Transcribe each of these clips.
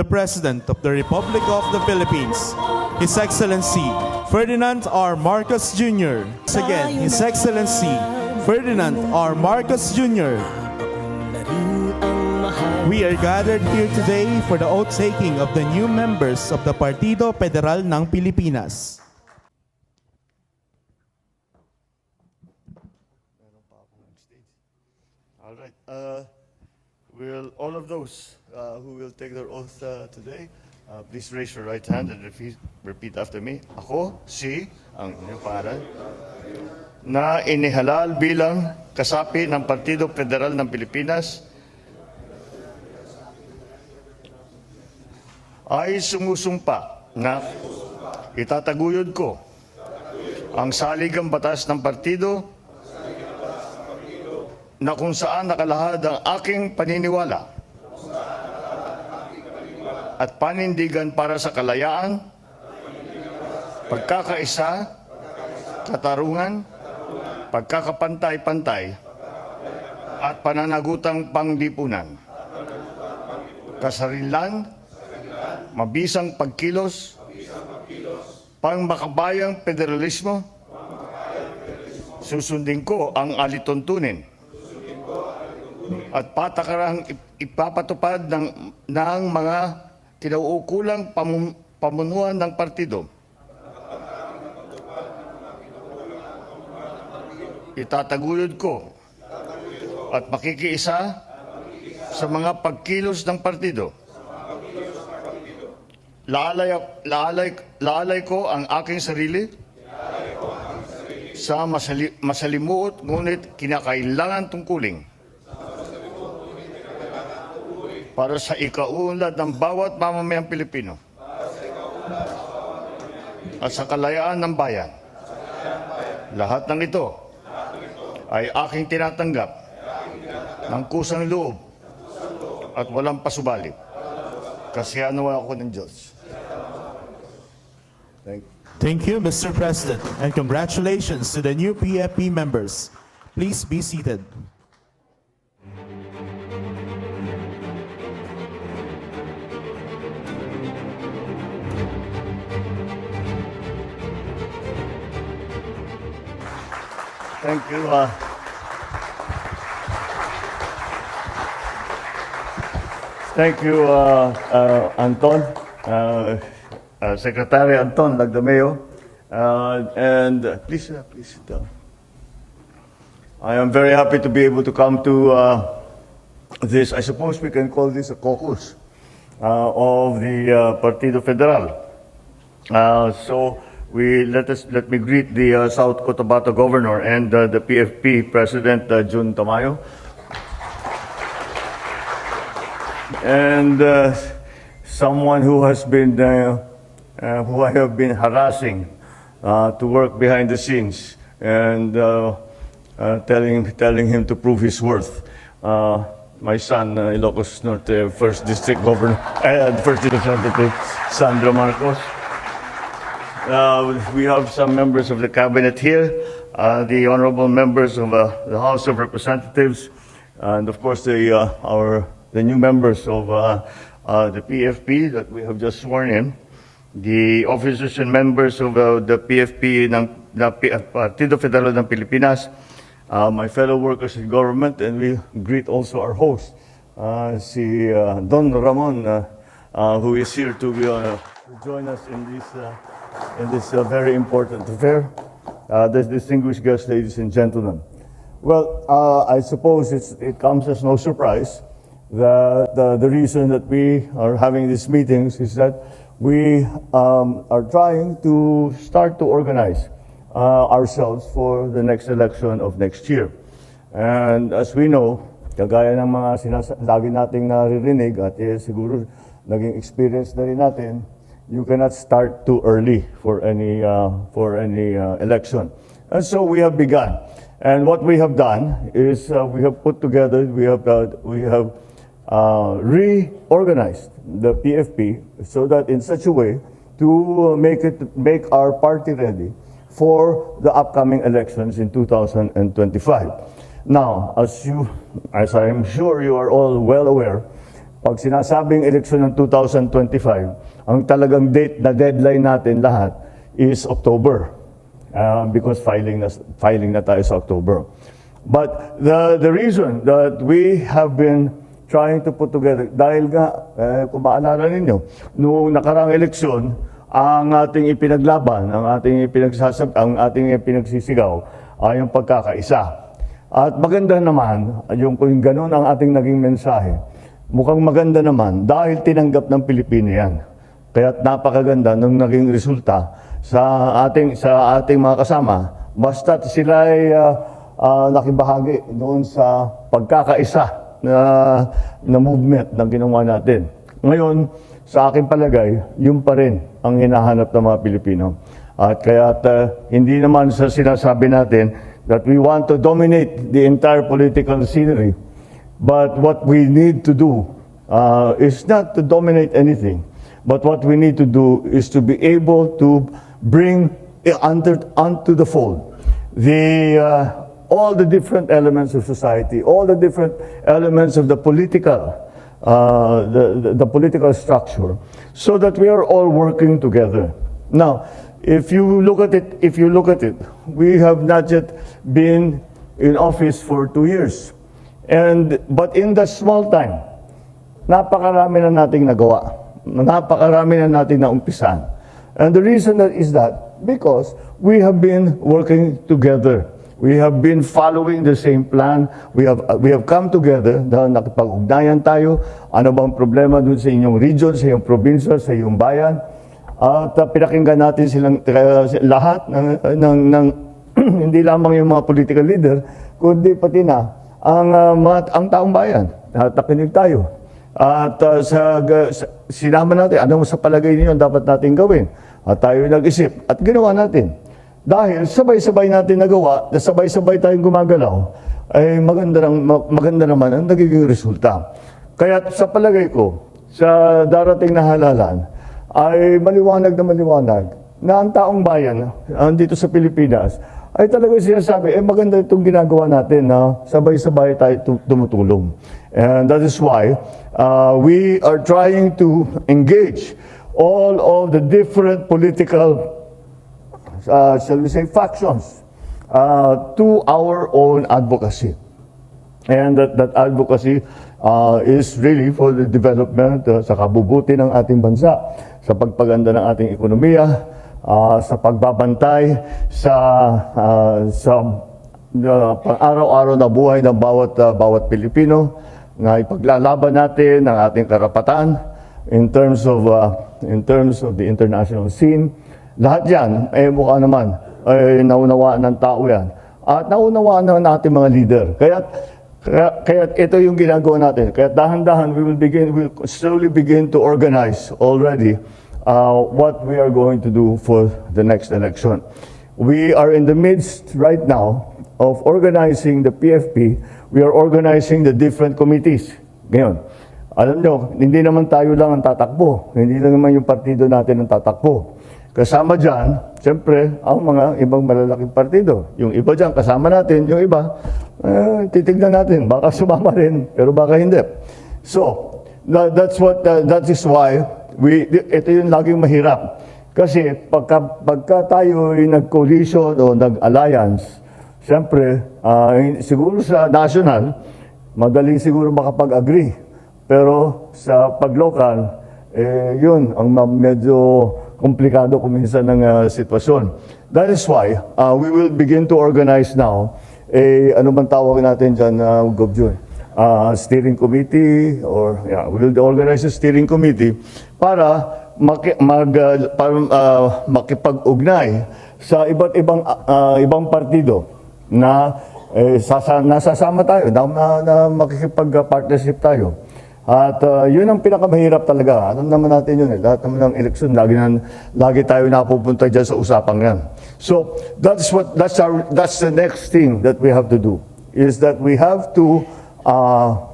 the President of the Republic of the Philippines, His Excellency Ferdinand R. Marcos Jr. Once again, His Excellency Ferdinand R. Marcos Jr. We are gathered here today for the oath-taking of the new members of the Partido Federal ng Pilipinas. All right. Uh, will all of those uh, who will take their oath uh, today, uh, please raise your right hand and repeat, repeat after me. Ako, si, ang inyong pangalan, na inihalal bilang kasapi ng Partido Federal ng Pilipinas. Ay sumusumpa na itataguyod ko ang saligang batas ng partido na kung saan nakalahad ang aking paniniwala at panindigan para sa kalayaan, pagkakaisa, katarungan, pagkakapantay-pantay, at pananagutang panglipunan. Kasarilan, mabisang pagkilos, pangmakabayang federalismo, susundin ko ang alituntunin at patakarang ip- ipapatupad ng, ng mga kinauukulang pamu- pamunuan ng partido. Itataguyod ko at makikiisa sa mga pagkilos ng partido. Laalay, laalay, laalay ko ang aking sarili sa masali, masalimuot ngunit kinakailangan tungkuling para sa ikaunlad ng bawat mamamayang Pilipino at sa kalayaan ng bayan. Lahat ng ito ay aking tinatanggap ng kusang loob at walang pasubali. Kasi ano ako ng Diyos. Thank you. Thank you, Mr. President, and congratulations to the new PFP members. Please be seated. Thank you. Uh, thank you, uh, uh, Anton, uh, uh, Secretary Anton Lagdameo. Uh, and uh, please, uh, please sit down. I am very happy to be able to come to uh, this, I suppose we can call this a caucus uh, of the uh, Partido Federal. Uh, so we let us let me greet the uh, South Cotabato governor and uh, the PFP president uh, Jun Tamayo. And uh, someone who has been uh, uh, who I have been harassing uh, to work behind the scenes and uh, uh, telling telling him to prove his worth. Uh, my son, uh, Ilocos Norte, first district governor, uh, first district representative, Sandro Marcos. Uh, we have some members of the cabinet here, uh, the honorable members of uh, the House of Representatives, and of course the uh, our the new members of uh, uh, the PFP that we have just sworn in, the officers and members of uh, the PFP ng na uh, Partido Federal ng Pilipinas, uh, my fellow workers in government, and we greet also our host, uh, si uh, Don Ramon, uh, uh, who is here to uh, join us in this. Uh, in this uh, very important affair. Uh, this distinguished guests, ladies and gentlemen. Well, uh, I suppose it's, it comes as no surprise that uh, the reason that we are having these meetings is that we um, are trying to start to organize uh, ourselves for the next election of next year. And as we know, kagaya ng mga sinas- lagi nating naririnig at eh, siguro naging experience na rin natin, you cannot start too early for any uh, for any uh, election. And so we have begun. And what we have done is uh, we have put together, we have uh, we have uh, reorganized the PFP so that in such a way to make it make our party ready for the upcoming elections in 2025. Now, as you, as I am sure you are all well aware, pag sinasabing eleksyon ng 2025, ang talagang date na deadline natin lahat is October. Uh, because filing na, filing na tayo sa October. But the, the reason that we have been trying to put together, dahil nga, eh, kung maalala ninyo, noong nakarang eleksyon, ang ating ipinaglaban, ang ating ipinagsasab, ang ating ipinagsisigaw ay yung pagkakaisa. At maganda naman, yung kung ganun ang ating naging mensahe, mukhang maganda naman dahil tinanggap ng Pilipino yan. Kaya napakaganda ng naging resulta sa ating sa ating mga kasama. Basta sila ay ah, ah, nakibahagi doon sa pagkakaisa na, na movement na ginawa natin. Ngayon, sa aking palagay, yun pa rin ang hinahanap ng mga Pilipino. At kaya hindi naman sa sinasabi natin that we want to dominate the entire political scenery. But what we need to do uh, is not to dominate anything, but what we need to do is to be able to bring under, onto the fold the, uh, all the different elements of society, all the different elements of the political, uh, the, the, the political structure, so that we are all working together. Now, if you look at it, if you look at it, we have not yet been in office for two years. And, but in the small time, napakarami na nating nagawa. Napakarami na nating naumpisan. And the reason that is that because we have been working together. We have been following the same plan. We have we have come together dahil nakipag-ugnayan tayo. Ano bang problema dun sa inyong region, sa iyong probinsya, sa iyong bayan? At uh, pinakinggan natin silang uh, lahat ng, ng, ng hindi lamang yung mga political leader, kundi pati na ang, uh, ang taong bayan. At nakinig tayo. At uh, sa, sa, sinama natin, ano sa palagay ninyo dapat natin gawin? At tayo nag-isip at ginawa natin. Dahil sabay-sabay natin nagawa, na sabay-sabay tayong gumagalaw, ay maganda, ng, maganda naman ang nagiging resulta. Kaya sa palagay ko, sa darating na halalan, ay maliwanag na maliwanag na ang taong bayan ah, dito sa Pilipinas ay talaga sinasabi, eh maganda itong ginagawa natin na sabay-sabay tayo tu- tumutulong. And that is why uh, we are trying to engage all of the different political uh, shall we say, factions uh, to our own advocacy. And that, that advocacy uh, is really for the development, uh, sa kabubuti ng ating bansa, sa pagpaganda ng ating ekonomiya, uh, sa pagbabantay sa uh, sa uh, pang-araw-araw na buhay ng bawat uh, bawat Pilipino na ipaglalaban natin ang ating karapatan in terms of uh, in terms of the international scene. Lahat yan, eh mukha naman, ay naunawaan ng tao yan. At naunawaan naman natin mga leader. Kaya, kaya, kaya ito yung ginagawa natin. Kaya dahan-dahan, we will begin, we will slowly begin to organize already uh, what we are going to do for the next election. We are in the midst right now of organizing the PFP. We are organizing the different committees. Ngayon, alam nyo, hindi naman tayo lang ang tatakbo. Hindi lang naman yung partido natin ang tatakbo. Kasama dyan, siyempre, ang mga ibang malalaking partido. Yung iba dyan, kasama natin. Yung iba, eh, titignan natin. Baka sumama rin, pero baka hindi. So, that, that's what, uh, that is why, we, ito yung laging mahirap. Kasi pagka, pagka tayo ay nag-coalition o nag-alliance, siyempre, ah, siguro sa national, madali siguro makapag-agree. Pero sa pag-local, eh, yun, ang medyo komplikado kuminsan ng ah, sitwasyon. That is why uh, we will begin to organize now eh, ano bang tawag natin dyan, uh, Gobjoy? Uh, steering committee or yeah, we will organize a steering committee para maki, mag, uh, para, uh, makipag-ugnay sa iba't ibang uh, ibang partido na eh, sasa, nasasama tayo, na, na, na makikipag-partnership tayo. At uh, yun ang pinakamahirap talaga. Alam naman natin yun eh. Lahat naman ng eleksyon, lagi, na, lagi tayo napupunta dyan sa usapang yan. So, that's what, that's our, that's the next thing that we have to do. Is that we have to, uh,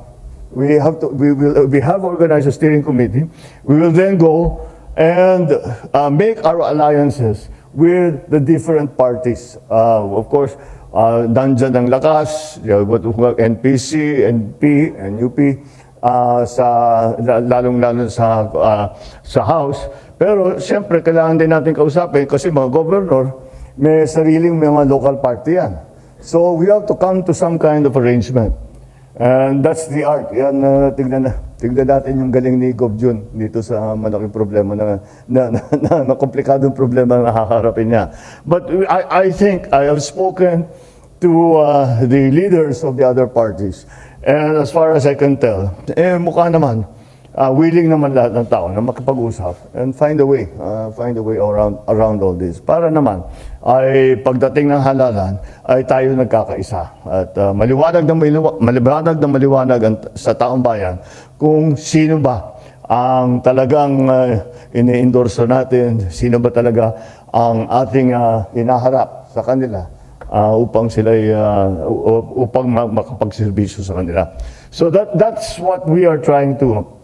we have to, we will, we have organized a steering committee. We will then go and uh, make our alliances with the different parties. Uh, of course, uh, nandyan ang lakas, NPC, NP, NUP, ah, sa lalong-lalo sa ah, sa House. Pero siyempre kailangan din natin kausapin kasi mga governor may sariling mga local party yan. So we have to come to some kind of arrangement. And that's the art. Yan, uh, tignan, na, tignan natin yung galing ni Gov Jun dito sa malaking problema na, na, na, na, na komplikadong problema na nakakarapin niya. But I, I think I have spoken to uh, the leaders of the other parties. And as far as I can tell, eh, mukha naman, uh, willing naman lahat ng tao na makipag-usap and find a way, uh, find a way around, around all this. Para naman, ay pagdating ng halalan, ay tayo nagkakaisa. At uh, maliwanag na maliwa- maliwanag na maliwanag ang, sa taong bayan kung sino ba ang talagang uh, ini-endorso natin, sino ba talaga ang ating uh, inaharap sa kanila uh, upang sila uh, upang ma- makapagserbisyo sa kanila. So that that's what we are trying to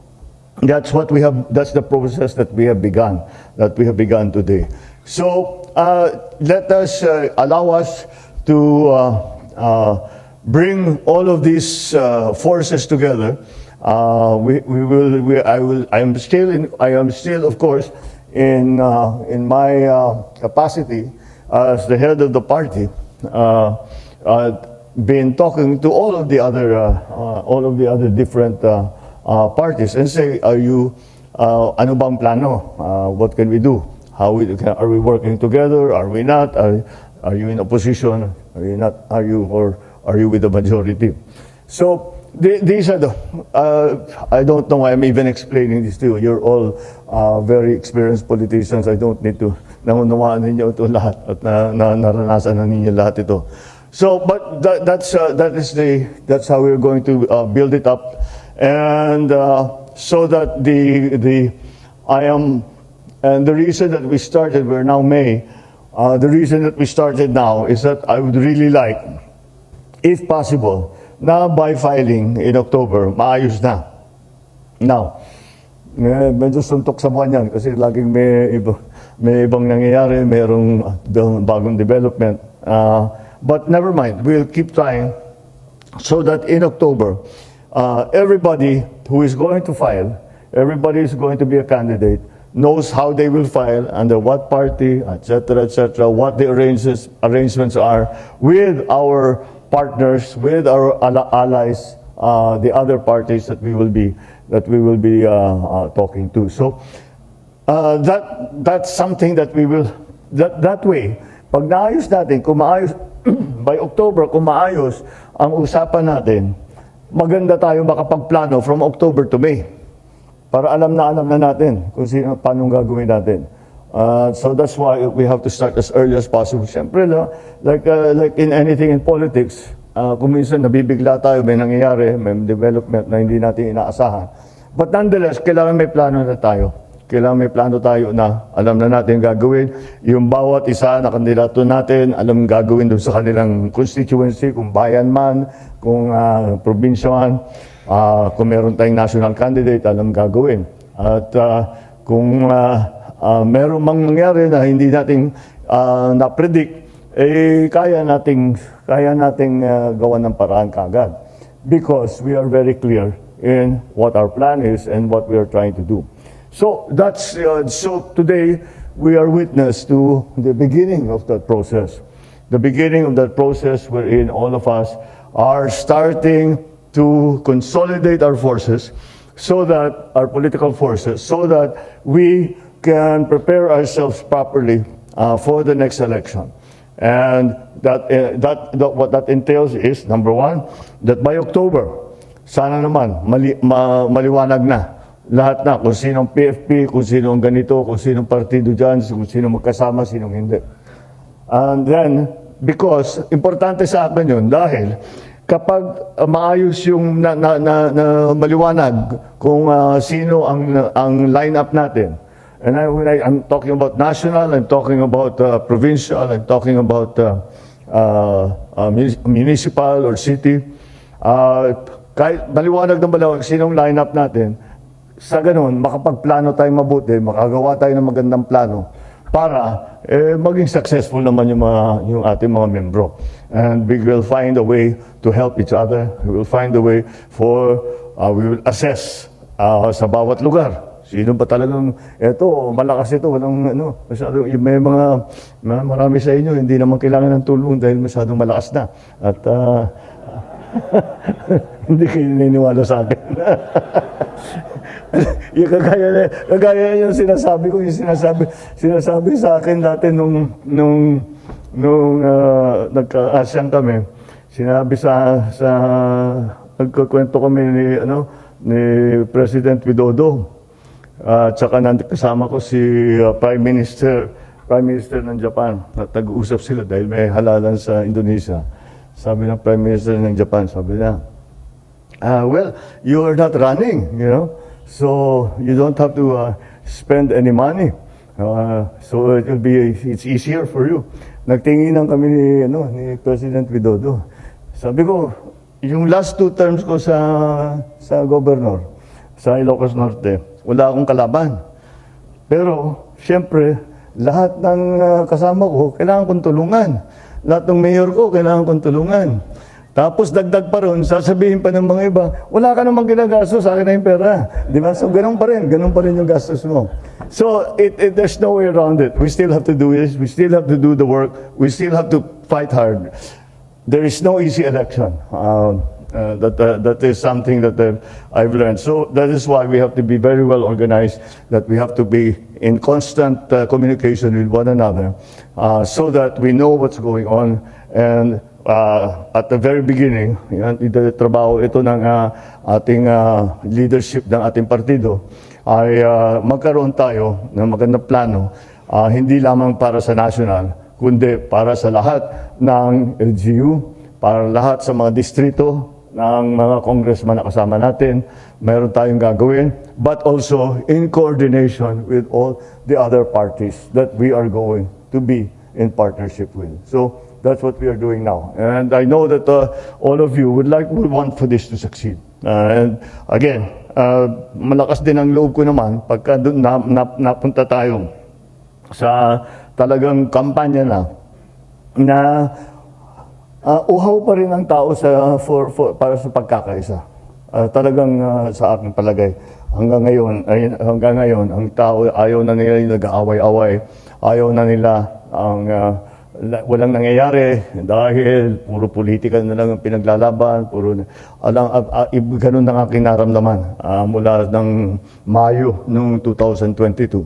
that's what we have that's the process that we have begun that we have begun today. So uh, let us uh, allow us to uh, uh, bring all of these uh, forces together. Uh, we, we will we, I will I am still in I am still of course in in my capacity as the head of the party, been talking to all of the other, all of the other different uh, parties and say, are you, uh, ano bang plano? Uh, what can we do? How we, can, are we working together? Are we not? Are, are you in opposition? Are you not? Are you or are you with the majority? So the- these are the. Uh, I don't know why I'm even explaining this to you. You're all uh, very experienced politicians. I don't need to naunawaan ninyo ito lahat at na, na, naranasan na ninyo lahat ito. So, but that, that's uh, that is the that's how we're going to uh, build it up, and uh, so that the the I am and the reason that we started we're now May. Uh, the reason that we started now is that I would really like if possible, na by filing in October, maayos na. Now, eh, medyo suntok sa buwan yan kasi laging may, iba, may ibang nangyayari, mayroong bagong development. Uh, but never mind, we'll keep trying so that in October, uh, everybody who is going to file, everybody is going to be a candidate, knows how they will file, under what party, etc., etc., what the arrangements, arrangements are with our partners, with our allies, uh, the other parties that we will be that we will be uh, uh, talking to. So uh, that that's something that we will that that way. Pag naayos natin, kung maayos by October, kung maayos ang usapan natin, maganda tayo makapagplano from October to May. Para alam na alam na natin kung sino, paano gagawin natin. Uh, so that's why we have to start as early as possible. Siyempre, no, like, uh, like in anything in politics, uh, kung minsan nabibigla tayo, may nangyayari, may development na hindi natin inaasahan. But nonetheless, kailangan may plano na tayo. Kailangan may plano tayo na alam na natin gagawin. Yung bawat isa na kandidato natin, alam gagawin doon sa kanilang constituency, kung bayan man, kung uh, probinsya man. Ah, kung meron tayong national candidate, alam gagawin. At ah, kung uh, uh, meron mang nangyari na hindi natin ah, na-predict, eh kaya nating kaya nating ah, gawan ng paraan kagad. Because we are very clear in what our plan is and what we are trying to do. So that's uh, so today we are witness to the beginning of that process. The beginning of that process wherein all of us are starting to consolidate our forces so that our political forces so that we can prepare ourselves properly uh, for the next election. And that, uh, that, that what that entails is number one, that by October, sana naman mali, ma, maliwanag na lahat na kung sinong PFP, kung sinong ganito, kung sinong partido dyan, kung sinong magkasama, sinong hindi. And then, because importante sa akin yun dahil kapag uh, maayos yung na, na, na, na maliwanag kung uh, sino ang ang lineup natin. And I, when I, I'm talking about national, I'm talking about uh, provincial, I'm talking about uh, uh, uh, municipal or city. Uh, kahit maliwanag na maliwanag sinong lineup natin, sa ganun, makapagplano tayo mabuti, makagawa tayo ng magandang plano para eh, maging successful naman yung, mga, yung ating mga membro. And we will find a way to help each other. We will find a way for uh, we will assess uh, sa bawat lugar. Sino ba talagang, eto, malakas ito, walang ano, masyado, may mga, ma- marami sa inyo, hindi naman kailangan ng tulong dahil masyadong malakas na. At ah, hindi kayo naniniwala sa akin. yung kagaya, na- kagaya yung sinasabi ko, yung sinasabi, sinasabi sa akin dati nung, nung, nung uh, nagka-asyang kami, sinabi sa, sa, nagkakwento kami ni, ano, ni President Widodo, at saka nandito kasama ko si uh, Prime Minister, Prime Minister ng Japan. At nag-uusap sila dahil may halalan sa Indonesia. Sabi ng Prime Minister ng Japan, sabi niya, Uh, well, you are not running, you know, so you don't have to uh, spend any money. Uh, so it will be, it's easier for you. Nagtinginan kami ni, ano, ni President Widodo. Sabi ko, yung last two terms ko sa, sa governor, sa Ilocos Norte, wala akong kalaban. Pero, siyempre, lahat ng uh, kasama ko, kailangan kong tulungan. Lahat ng mayor ko, kailangan kong tulungan. Tapos dagdag pa ron, sasabihin pa ng mga iba, wala ka namang ginagastos, sa akin na yung pera. Di ba? So, ganun pa rin. Ganun pa rin yung gastos mo. So, it, it, there's no way around it. We still have to do this. We still have to do the work. We still have to fight hard. There is no easy election. Um, uh, that, uh, that is something that uh, I've learned. So that is why we have to be very well organized, that we have to be in constant uh, communication with one another uh, so that we know what's going on. And uh, at the very beginning, yan, trabaho ito ng uh, ating uh, leadership ng ating partido, ay uh, magkaroon tayo ng magandang plano, uh, hindi lamang para sa national, kundi para sa lahat ng LGU, para lahat sa mga distrito ng mga congressman na kasama natin, meron tayong gagawin, but also in coordination with all the other parties that we are going to be in partnership with. So that's what we are doing now. And I know that uh, all of you would like, would want for this to succeed. Uh, and again, uh, malakas din ang loob ko naman pagka dun na, na, napunta tayo sa talagang kampanya na na ah, uhaw pa rin ang tao sa for, for para sa pagkakaisa. Ah, talagang ah, sa aking palagay hanggang ngayon ay hanggang ngayon ang tao ayaw na nila yung nag-aaway-away. Ayaw na nila ang la- walang nangyayari dahil puro politika na lang ang pinaglalaban, puro alang uh, ganun ang aking naramdaman ah, mula ng Mayo nung 2022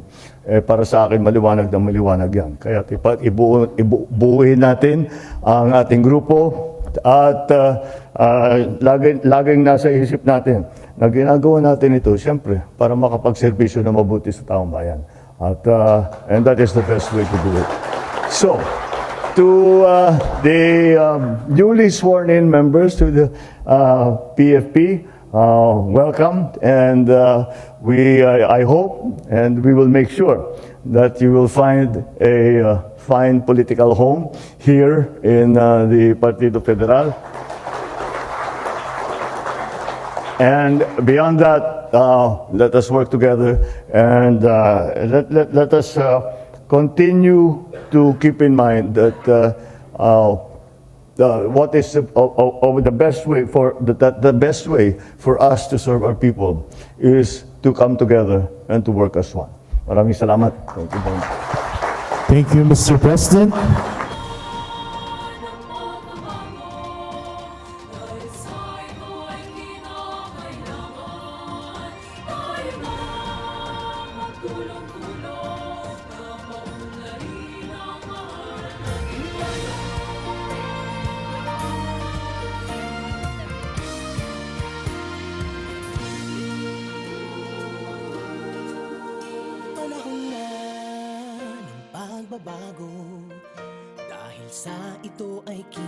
eh, para sa akin maliwanag na maliwanag yan. Kaya ipa, ibu, ibu, buuin natin ang ating grupo at uh, uh, laging, laging nasa isip natin na ginagawa natin ito, siyempre, para makapagserbisyo na mabuti sa taong bayan. At, uh, and that is the best way to do it. So, to uh, the um, newly sworn in members to the uh, PFP, uh, welcome, and uh, we, I I hope, and we will make sure that you will find a uh, fine political home here in uh, the Partido Federal. And beyond that, uh, let us work together and uh, let, let, let us uh, continue to keep in mind that uh, uh, the, what is the, o- o- the best way for the, the, best way for us to serve our people is to come together and to work as one. Maraming salamat. Thank you. Thank you, Mr. President. Ito ay kinakailangan